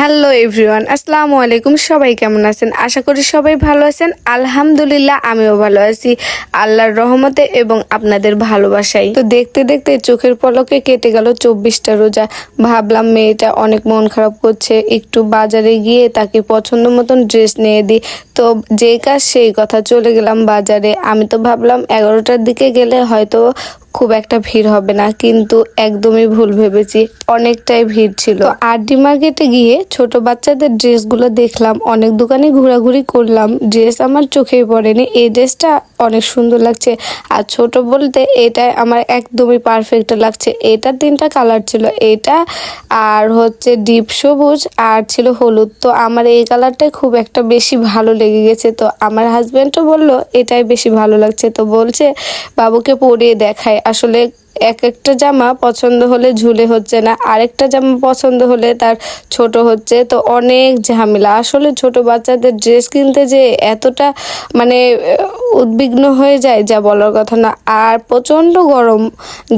Hello everyone, আসসালামু আলাইকুম। সবাই কেমন আছেন? আশা করি সবাই ভালো আছেন। আলহামদুলিল্লাহ, আমিও ভালো আছি। আল্লাহর রহমতে এবং আপনাদের ভালোবাসাই। তো দেখতে দেখতে চোখের পলকে কেটে গেল চব্বিশটা রোজা। ভাবলাম মেয়েটা অনেক মন খারাপ করছে। একটু বাজারে গিয়ে তাকে পছন্দ মতন ড্রেস নিয়ে দিই। তো যে কাজ সেই কথা চলে গেলাম বাজারে। আমি তো ভাবলাম এগারোটার দিকে গেলে হয়তো খুব একটা ভিড় হবে না, কিন্তু একদমই ভুল ভেবেছি, অনেকটাই ভিড় ছিল। আর ডি মার্কেটে গিয়ে ছোট বাচ্চাদের ড্রেসগুলো দেখলাম, অনেক দোকানে ঘোরাঘুরি করলাম, ড্রেস আমার চোখেই পড়েনি, এই ড্রেসটা অনেক সুন্দর লাগছে, আর ছোট বলতে এটাই আমার একদমই পারফেক্ট লাগছে এটা তিনটা কালার ছিল, এটা আর হচ্ছে ডিপ সবুজ আর ছিল হলুদ, তো আমার এই কালারটাই খুব একটা বেশি ভালো লেগে গেছে, তো আমার হাজব্যান্ডও বলল, এটাই বেশি ভালো লাগছে। তো বলছে, বাবুকে পরিয়ে দেখায় আসলে এক একটা জামা পছন্দ হলে ঝুলে হচ্ছে না, আরেকটা জামা পছন্দ হলে তার ছোট হচ্ছে। তো অনেক ঝামেলা। আসলে ছোট বাচ্চাদের ড্রেস কিনতে যে এতটা মানে উদ্বিগ্ন হয়ে যায়, যা বলার কথা না। আর প্রচণ্ড গরম,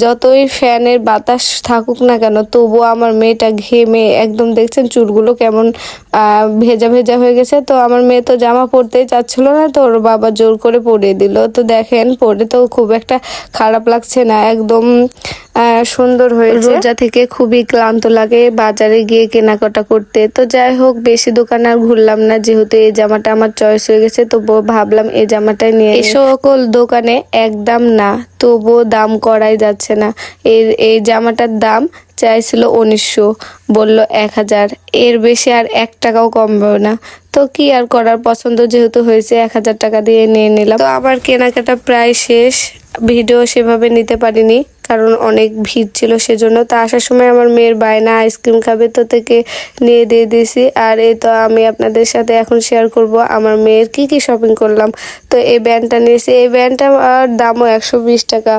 যতই ফ্যানের বাতাস থাকুক না কেন, তবুও আমার মেয়েটা ঘেমে একদম দেখছেন চুলগুলো কেমন ভেজা ভেজা হয়ে গেছে। তো আমার মেয়ে তো জামা পরতেই চাচ্ছিল না, তো ওর বাবা জোর করে পরিয়ে দিল। তো দেখেন, পরে তো খুব একটা খারাপ লাগছে না, একদম সুন্দর হয়েছে। রোজা থেকে খুবই ক্লান্ত লাগে বাজারে গিয়ে কেনাকাটা করতে। তো যাই হোক বেশি দোকান আর ঘুরলাম না যেহেতু এই জামাটা আমার চয়েস হয়ে গেছে তো ভাবলাম এই জামাটাই নিয়ে এই সকল দোকানে একদম না তবুও দাম করাই যাচ্ছে না। এই এই জামাটার দাম চাইছিল উনিশশো বলল এক হাজার। এর বেশি আর এক টাকাও কমবেও না। তো কি আর করার পছন্দ যেহেতু হয়েছে এক হাজার টাকা দিয়ে নিয়ে নিলাম। তো আমার কেনাকাটা প্রায় শেষ ভিডিও সেভাবে নিতে পারিনি। কারণ অনেক ভিড় ছিল সেজন্য। তো আসার সময় আমার মেয়ের বায়না আইসক্রিম খাবে তো থেকে নিয়ে দিয়ে দিয়েছি। আর এই তো আমি আপনাদের সাথে এখন শেয়ার করব আমার মেয়ের কি কি শপিং করলাম। তো এই ব্যান্ডটা নিয়েছি। এই ব্যান্ডটা দামও একশো বিশ টাকা।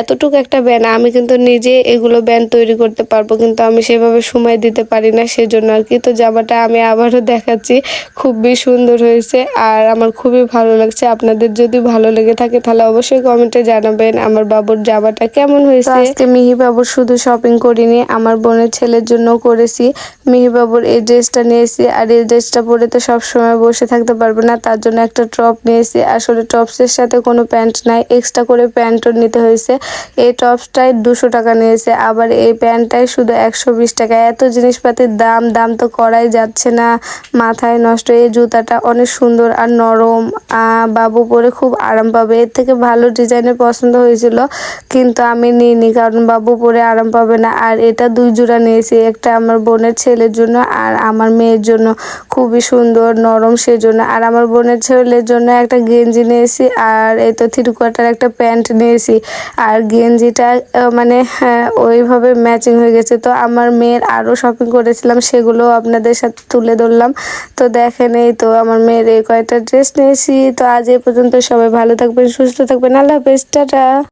এতটুকু একটা ব্যান্ড, আমি কিন্তু নিজে এগুলো ব্যান্ড তৈরি করতে পারব, কিন্তু আমি সেভাবে সময় দিতে পারি না সেজন্য আর কি। তো জামাটা আমি আবারও দেখাচ্ছি। খুবই সুন্দর হয়েছে আর আমার খুবই ভালো লাগছে। আপনাদের যদি ভালো লেগে থাকে তাহলে অবশ্যই কমেন্টে জানাবেন আমার বাবুর জামাটা কেমন হয়েছে। আজকে মিহি বাবুর শুধু শপিং করিনি, আমার বোনের ছেলের জন্য করেছি। মিহি বাবুর এই ড্রেসটা নিয়েছি, আর এই ড্রেসটা পরে তো সব সময় বসে থাকতে পারবে না, তার জন্য একটা টপ নিয়েছি। আসলে টপসের সাথে কোনো প্যান্ট নাই এক্সট্রা করে প্যান্টও নিতে হয়েছে। এই টপসটাই দুশো টাকা নিয়েছে, আবার এই প্যান্টটাই শুধু একশো বিশ টাকা। এত জিনিসপাতির দাম দাম তো করাই যাচ্ছে না, মাথায় নষ্ট। এই জুতাটা অনেক সুন্দর আর নরম বাবু পরে খুব আরাম পাবে। এর থেকে ভালো ডিজাইনের পছন্দ হয়েছিল, কিন্তু আমি নিইনি কারণ বাবু পরে আরাম পাবে না। আর এটা দুই জোড়া নিয়েছি একটা আমার বোনের ছেলের জন্য আর আমার মেয়ের জন্য। খুবই সুন্দর নরম সেজন্য। আর আমার বোনের ছেলের জন্য একটা গেঞ্জি নিয়েছি আর এই তো থ্রি কোয়ার্টার একটা প্যান্ট নিয়েছি। আর গেঞ্জিটা মানে হ্যাঁ, ওইভাবে ম্যাচিং হয়ে গেছে। তো আমার মেয়ের আরও শপিং করেছিলাম সেগুলো আপনাদের সাথে তুলে ধরলাম। তো দেখেন এই তো আমার মেয়ের এই কয়েকটা ড্রেস নিয়েছি। তো আজ এই পর্যন্ত সবাই ভালো থাকবেন সুস্থ থাকবেন। আল্লাহ হাফেজ টাটা।